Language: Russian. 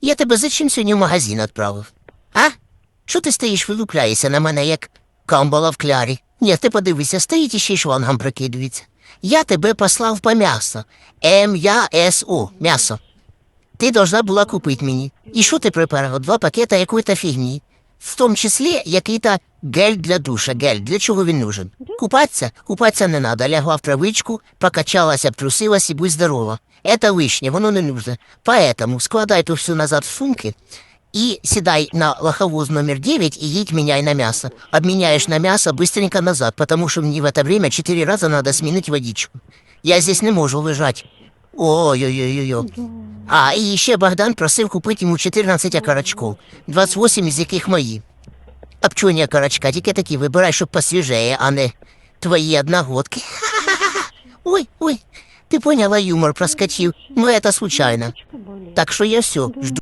Я тебе зачем сьогодні в магазин відправив? А? Що ти стоїш, вилупляєшся на мене, як камбала в клярі? Ні, ти подивися, стоїть і ще й шлангом прикидується. Я тебе послав по м'ясо. М-Я-С-У. М'ясо. Ти должна була купити мені. І що ти приперла? Два пакета якої-то фігні. В тому числі який-то гель для душа. Гель. Для чого він нужен? Купатися? Купатися не надо. Лягла в травичку, покачалась, обтрусилась і будь здорова. Это лишнє, воно не нужно. Поэтому складай то все назад в сумки и сідай на лоховоз номер 9 и едь меняй на мясо. Обменяешь на мясо быстренько назад, потому что мне в это время четыре раза надо сменить водичку. Я здесь не можу лежать. Ой-ой-ой-ой. А, і ще Богдан просив купити йому 14 окорочков, 28 із яких мої. Обчуні окорочка, тільки такі вибирай, щоб посвіжее, а не твої одногодки. Ха-ха-ха. Ой, ой, ти поняла, юмор проскочив. Ну, это случайно. Так що я все, жду.